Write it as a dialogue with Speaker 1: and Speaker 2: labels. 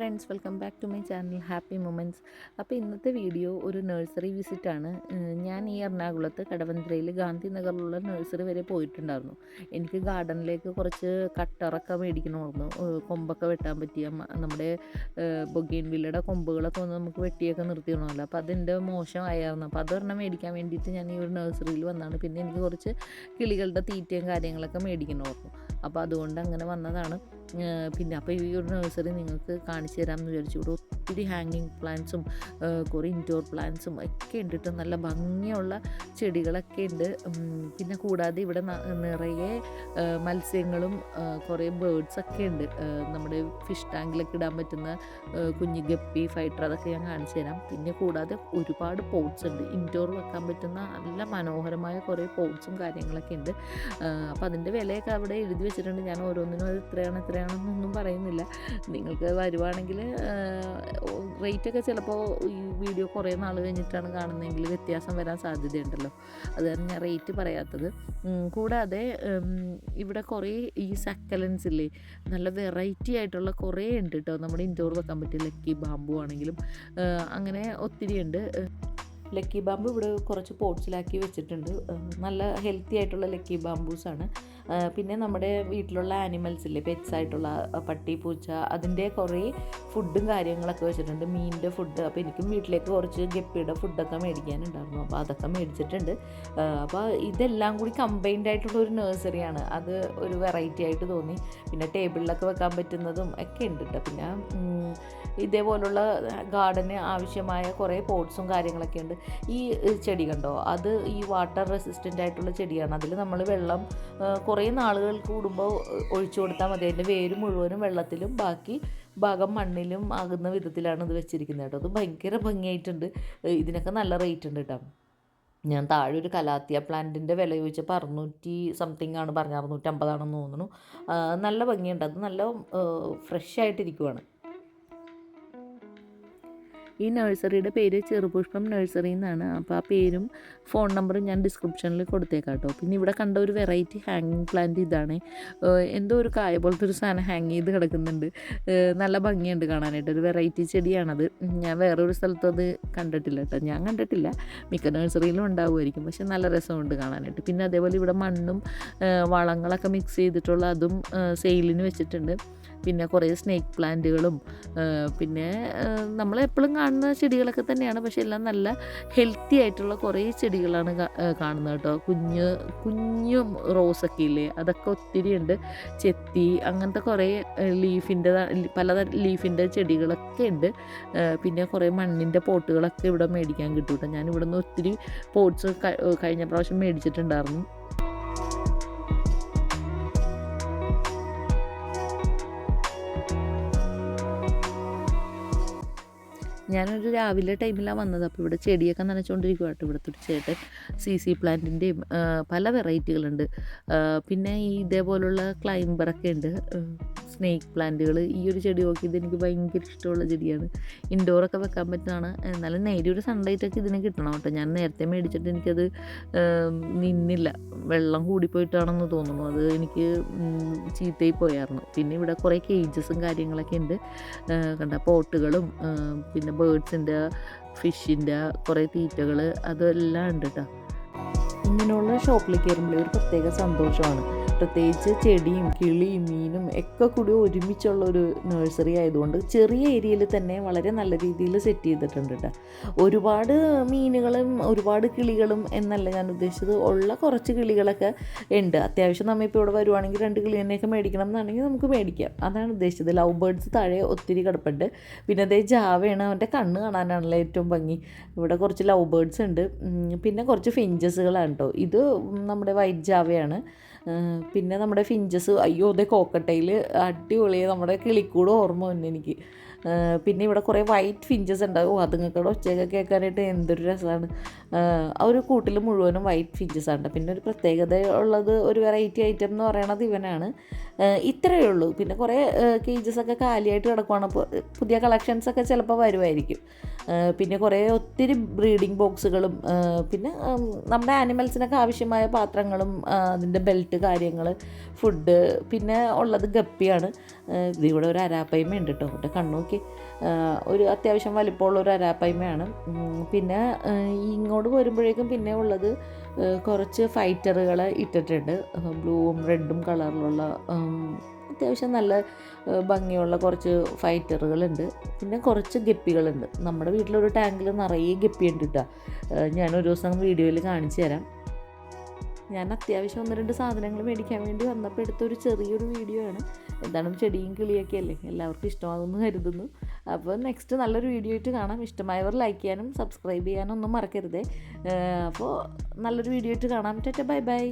Speaker 1: Friends welcome back to my channel happy moments അപ്പോൾ ഇന്നത്തെ video ഒരു നഴ്സറി വിസിറ്റാണ് ഞാൻ ഈ എറണാകുളത്ത് കടവന്ത്രയിൽ ഗാന്ധി നഗറിലുള്ള നഴ്സറി വരെ പോയിട്ടുണ്ടായിരുന്നു. എനിക്ക് ഗാർഡനിലേക്ക് കുറച്ച് കട്ടറൊക്കെ മേടിക്കണമായിരുന്നു. കൊമ്പൊക്കെ വെട്ടാൻ പറ്റിയ നമ്മുടെ ബൊഗീൻ വില്ലയുടെ കൊമ്പുകളൊക്കെ ഒന്ന് നമുക്ക് വെട്ടിയൊക്കെ നിർത്തിയണമല്ലോ. അപ്പോൾ അതിന്റെ മോശമായിരുന്നു അപ്പോൾ അതൊരെണ്ണം മേടിക്കാൻ വേണ്ടിയിട്ട് ഞാൻ ഈ ഒരു നഴ്സറിയിൽ വന്നതാണ് പിന്നെ എനിക്ക് കുറച്ച് കിളികളുടെ തീറ്റയും കാര്യങ്ങളൊക്കെ മേടിക്കണമായിരുന്നു. അപ്പോൾ അതുകൊണ്ട് അങ്ങനെ വന്നതാണ്. പിന്നെ അപ്പോൾ ഈ ഒരു നഴ്സറി നിങ്ങൾക്ക് കാണിച്ചു തരാമെന്ന് വിചാരിച്ചു. ഇവിടെ ഒത്തിരി ഹാങ്ങിങ് പ്ലാന്റ്സും കുറേ ഇൻഡോർ പ്ലാന്റ്സും ഒക്കെ ഉണ്ട്. നല്ല ഭംഗിയുള്ള ചെടികളൊക്കെ ഉണ്ട്. പിന്നെ കൂടാതെ ഇവിടെ നിറയെ മത്സ്യങ്ങളും കുറേ ബേഡ്സൊക്കെ ഉണ്ട്. നമ്മുടെ ഫിഷ് ടാങ്കിലൊക്കെ ഇടാൻ പറ്റുന്ന കുഞ്ഞു ഗപ്പി ഫൈറ്റർ അതൊക്കെ ഞാൻ കാണിച്ചു തരാം. പിന്നെ കൂടാതെ ഒരുപാട് പോട്ട്സ് ഉണ്ട്. ഇൻഡോർ വെക്കാൻ പറ്റുന്ന നല്ല മനോഹരമായ കുറേ പോട്ട്സും കാര്യങ്ങളൊക്കെ ഉണ്ട്. അപ്പോൾ അതിന്റെ വിലയൊക്കെ അവിടെ എഴുതി വെച്ചിട്ടുണ്ട്. ഞാൻ ഓരോന്നിനും അത് ഇത്രയാണ് ഇത്രയാണെന്നൊന്നും പറയുന്നില്ല. നിങ്ങൾക്ക് വരുവാണെങ്കിൽ റേറ്റൊക്കെ ചിലപ്പോൾ ഈ വീഡിയോ കുറേ നാൾ കഴിഞ്ഞിട്ടാണ് കാണുന്നതെങ്കിൽ വ്യത്യാസം വരാൻ സാധ്യതയുണ്ടല്ലോ. അത് കാരണം ഞാൻ റേറ്റ് പറയാത്തത്. കൂടാതെ ഇവിടെ കുറേ ഈ സക്കലൻസ് ഇല്ലേ നല്ല വെറൈറ്റി ആയിട്ടുള്ള കുറേ ഉണ്ട് കേട്ടോ നമ്മുടെ ഇൻഡോർ വെക്കാൻ പറ്റിയ ലക്കി ബാമ്പു ആണെങ്കിലും അങ്ങനെ ഒത്തിരി ഉണ്ട്. ലക്കി ബാമ്പു ഇവിടെ കുറച്ച് പോട്ട്സിലാക്കി വെച്ചിട്ടുണ്ട്. നല്ല ഹെൽത്തി ആയിട്ടുള്ള ലക്കി ബാമ്പൂസാണ് പിന്നെ നമ്മുടെ വീട്ടിലുള്ള ആനിമൽസ് ഇല്ലേ പെറ്റ്സ് ആയിട്ടുള്ള പട്ടി പൂച്ച അതിന്റെ കുറേ ഫുഡും കാര്യങ്ങളൊക്കെ വെച്ചിട്ടുണ്ട്. മീനിന്റെ ഫുഡ് അപ്പോൾ എനിക്കും വീട്ടിലേക്ക് കുറച്ച് ഗപ്പിയുടെ ഫുഡൊക്കെ മേടിക്കാനുണ്ടായിരുന്നു. അപ്പോൾ അതൊക്കെ മേടിച്ചിട്ടുണ്ട്. അപ്പോൾ ഇതെല്ലാം കൂടി കമ്പൈൻഡ് ആയിട്ടുള്ള ഒരു നഴ്സറിയാണ് അത് ഒരു വെറൈറ്റി ആയിട്ട് തോന്നി. പിന്നെ ടേബിളിലൊക്കെ വെക്കാൻ പറ്റുന്നതും ഒക്കെ ഉണ്ട് കേട്ടോ പിന്നെ ഇതേപോലുള്ള ഗാർഡന് ആവശ്യമായ കുറേ പോട്ട്സും കാര്യങ്ങളൊക്കെ ഉണ്ട്. ഈ ചെടി കണ്ടോ? അത് ഈ വാട്ടർ റെസിസ്റ്റന്റ് ആയിട്ടുള്ള ചെടിയാണ്. അതിൽ നമ്മൾ വെള്ളം കുറേ നാളുകൾ കൂടുമ്പോൾ ഒഴിച്ചു കൊടുത്താൽ മതി. അതിന്റെ വേര് മുഴുവനും വെള്ളത്തിലും ബാക്കി ഭാഗം മണ്ണിലും ആകുന്ന വിധത്തിലാണ് ഇത് വെച്ചിരിക്കുന്നത് കേട്ടോ. അത് ഭയങ്കര ഭംഗിയായിട്ടുണ്ട്. ഇതിനൊക്കെ നല്ല റേറ്റ് ഉണ്ട് കേട്ടോ. ഞാൻ താഴെ ഒരു കലാത്തിയ പ്ലാന്റിന്റെ വില ചോദിച്ചപ്പോൾ അറുന്നൂറ്റി സംതിങ് ആണ് പറഞ്ഞത്. അറുന്നൂറ്റമ്പതാണെന്ന് തോന്നുന്നു. നല്ല ഭംഗിയുണ്ട്. അത് നല്ല ഫ്രഷ് ആയിട്ടിരിക്കുവാണ്. ഈ നഴ്സറിയുടെ പേര് ചെറുപുഷ്പം നഴ്സറി എന്നാണ്. അപ്പോൾ ആ പേരും ഫോൺ നമ്പറും ഞാൻ ഡിസ്ക്രിപ്ഷനിൽ കൊടുത്തേക്കാം കേട്ടോ. പിന്നെ ഇവിടെ കണ്ട ഒരു വെറൈറ്റി ഹാങ്ങിങ് പ്ലാന്റ് ഇതാണ്. എന്തോ ഒരു കായ പോലത്തെ ഒരു സാധനം ഹാങ് ചെയ്ത് കിടക്കുന്നുണ്ട്. നല്ല ഭംഗിയുണ്ട് കാണാനായിട്ട്. ഒരു വെറൈറ്റി ചെടിയാണത്. ഞാൻ വേറൊരു സ്ഥലത്തും അത് കണ്ടിട്ടില്ല കേട്ടോ. ഞാൻ കണ്ടിട്ടില്ല. മിക്ക നഴ്സറിയിലും ഉണ്ടാവുമായിരിക്കും. പക്ഷെ നല്ല രസമുണ്ട് കാണാനായിട്ട്. പിന്നെ അതേപോലെ ഇവിടെ മണ്ണും വളങ്ങളൊക്കെ മിക്സ് ചെയ്തിട്ടുള്ള അതും സെയിലിന് വെച്ചിട്ടുണ്ട്. പിന്നെ കുറേ സ്നേക്ക് പ്ലാന്റുകളും പിന്നെ നമ്മൾ എപ്പോഴും കാണുന്ന ചെടികളൊക്കെ തന്നെയാണ്. പക്ഷേ എല്ലാം നല്ല ഹെൽത്തി ആയിട്ടുള്ള കുറേ ചെടികളാണ് കാണുന്നത് കേട്ടോ. കുഞ്ഞ് കുഞ്ഞു റോസൊക്കെ ഇല്ലേ? അതൊക്കെ ഒത്തിരി ഉണ്ട്. ചെത്തി അങ്ങനത്തെ കുറേ ലീഫിന്റെ പല ലീഫിന്റെ ചെടികളൊക്കെ ഉണ്ട്. പിന്നെ കുറേ മണ്ണിന്റെ പോട്ടുകളൊക്കെ ഇവിടെ മേടിക്കാൻ കിട്ടും കേട്ടോ. ഞാൻ ഇവിടെ നിന്ന് ഒത്തിരി പോട്ട്സ് കഴിഞ്ഞ പ്രാവശ്യം മേടിച്ചിട്ടുണ്ടായിരുന്നു. ഞാനൊരു രാവിലെ ടൈമിലാണ് വന്നത്. അപ്പോൾ ഇവിടെ ചെടിയൊക്കെ നനച്ചുകൊണ്ടിരിക്കുക കേട്ടോ ഇവിടുത്തെ ഒരു സി സി പ്ലാന്റിന്റെയും പല വെറൈറ്റികളുണ്ട്. പിന്നെ ഈ ഇതേപോലുള്ള ക്ലൈംബറൊക്കെ ഉണ്ട്. സ്നേക്ക് പ്ലാന്റുകൾ ഈ ഒരു ചെടി നോക്കി ഇത് എനിക്ക് ഭയങ്കര ഇഷ്ടമുള്ള ചെടിയാണ്. ഇൻഡോറൊക്കെ വെക്കാൻ പറ്റുന്നതാണ്. എന്നാലും നേരിയ ഒരു സൺലൈറ്റൊക്കെ ഇതിന് കിട്ടണം കേട്ടോ. ഞാൻ നേരത്തെ മേടിച്ചിട്ട് എനിക്കത് നിന്നില്ല. വെള്ളം കൂടിപ്പോയിട്ടാണെന്ന് തോന്നുന്നു. അത് എനിക്ക് ചീത്തയായി പോയായിരുന്നു. പിന്നെ ഇവിടെ കുറേ കേജസും കാര്യങ്ങളൊക്കെ ഉണ്ട്. കണ്ട പോട്ടുകളും പിന്നെ ബേഡ്സിന്റെ ഫിഷിന്റെ കുറേ തീറ്റകൾ അതെല്ലാം ഉണ്ട് കേട്ടോ. ഇങ്ങനെയുള്ള ഷോപ്പിലേക്ക് വരുമ്പോൾ ഒരു പ്രത്യേക സന്തോഷമാണ്. പ്രത്യേകിച്ച് ചെടിയും കിളിയും മീനും ഒക്കെ കൂടി ഒരുമിച്ചുള്ള ഒരു നഴ്സറി ആയതുകൊണ്ട് ചെറിയ ഏരിയയിൽ തന്നെ വളരെ നല്ല രീതിയിൽ സെറ്റ് ചെയ്തിട്ടുണ്ട് കേട്ടോ ഒരുപാട് മീനുകളും ഒരുപാട് കിളികളും എന്നല്ല ഞാൻ ഉദ്ദേശിച്ചത്. ഉള്ള കുറച്ച് കിളികളൊക്കെ ഉണ്ട്. അത്യാവശ്യം നമ്മൾ ഇപ്പോൾ ഇവിടെ വരുവാണെങ്കിൽ രണ്ട് കിളിനെയൊക്കെ മേടിക്കണം എന്നാണെങ്കിൽ നമുക്ക് മേടിക്കാം. അതാണ് ഉദ്ദേശിച്ചത്. ലവ് ബേർഡ്സ് താഴെ ഒത്തിരി കിടപ്പുണ്ട്. പിന്നെ അതേ ജാവയാണ് അവന്റെ കണ്ണ് കാണാനാണല്ലോ ഏറ്റവും ഭംഗി. ഇവിടെ കുറച്ച് ലവ് ബേർഡ്സ് ഉണ്ട്. പിന്നെ കുറച്ച് ഫിഞ്ചസുകളാണ് കേട്ടോ ഇത് നമ്മുടെ വൈറ്റ് ജാവയാണ്. പിന്നെ നമ്മുടെ ഫിഞ്ചസ് അയ്യോ അതേ കോക്കട്ടയിൽ അടിപൊളി നമ്മുടെ കിളിക്കൂട് ഓർമ്മ വന്നു എനിക്ക്. പിന്നെ ഇവിടെ കുറേ വൈറ്റ് ഫിഞ്ചസ് ഉണ്ടാവും അതുങ്ങൾക്കൂടെ ഒച്ചയൊക്കെ കേൾക്കാനായിട്ട് എന്തൊരു രസമാണ്. ആ ഒരു കൂട്ടിൽ മുഴുവനും വൈറ്റ് ഫിഞ്ചസ് ആണ്. പിന്നെ ഒരു പ്രത്യേകത ഉള്ളത് ഒരു വെറൈറ്റി ഐറ്റം എന്ന് പറയണത് ഇവനാണ്. ഇത്രയേ ഉള്ളൂ. പിന്നെ കുറേ കേജസ് ഒക്കെ കാലിയായിട്ട് കിടക്കുവാണ്. പുതിയ കളക്ഷൻസ് ഒക്കെ ചിലപ്പോൾ വരുമായിരിക്കും. പിന്നെ കുറേ ഒത്തിരി ബ്രീഡിംഗ് ബോക്സുകളും പിന്നെ നമ്മുടെ ആനിമൽസിനൊക്കെ ആവശ്യമായ പാത്രങ്ങളും അതിന്റെ ബെൽറ്റ് കാര്യങ്ങൾ ഫുഡ് പിന്നെ ഉള്ളത് ഗപ്പിയാണ്. ഇതിവിടെ ഒരു അരാപ്പയ്മ ഉണ്ട് കേട്ടോ എന്റെ കണ്ണൂക്കി ഒരു അത്യാവശ്യം വലിപ്പമുള്ള ഒരു അരാപ്പയ്മയാണ്. പിന്നെ ഇങ്ങോട്ട് വരുമ്പോഴേക്കും പിന്നെ ഉള്ളത് കുറച്ച് ഫൈറ്ററുകൾ ഇട്ടിട്ടുണ്ട്. ബ്ലൂവും റെഡും കളറിലുള്ള അത്യാവശ്യം നല്ല ഭംഗിയുള്ള കുറച്ച് ഫൈറ്ററുകളുണ്ട്. പിന്നെ കുറച്ച് ഗപ്പികളുണ്ട്. നമ്മുടെ വീട്ടിലൊരു ടാങ്കിൽ നിറയെ ഗപ്പിയുണ്ട് കേട്ടോ ഞാനൊരു ദിവസം വീഡിയോയിൽ കാണിച്ചു തരാം. ഞാൻ അത്യാവശ്യം ഒന്ന് രണ്ട് സാധനങ്ങൾ മേടിക്കാൻ വേണ്ടി വന്നപ്പോൾ എടുത്തൊരു ചെറിയൊരു വീഡിയോ ആണ്. എന്താണ് ചെടിയും കിളിയൊക്കെ അല്ലേ? എല്ലാവർക്കും ഇഷ്ടമാകുമെന്ന് കരുതുന്നു. അപ്പോൾ നെക്സ്റ്റ് നല്ലൊരു വീഡിയോ ആയിട്ട് കാണാം. ഇഷ്ടമായവർ ലൈക്ക് ചെയ്യാനും സബ്സ്ക്രൈബ് ചെയ്യാനും ഒന്നും മറക്കരുതേ. അപ്പോൾ നല്ലൊരു വീഡിയോ ആയിട്ട് കാണാം. Tata bye bye.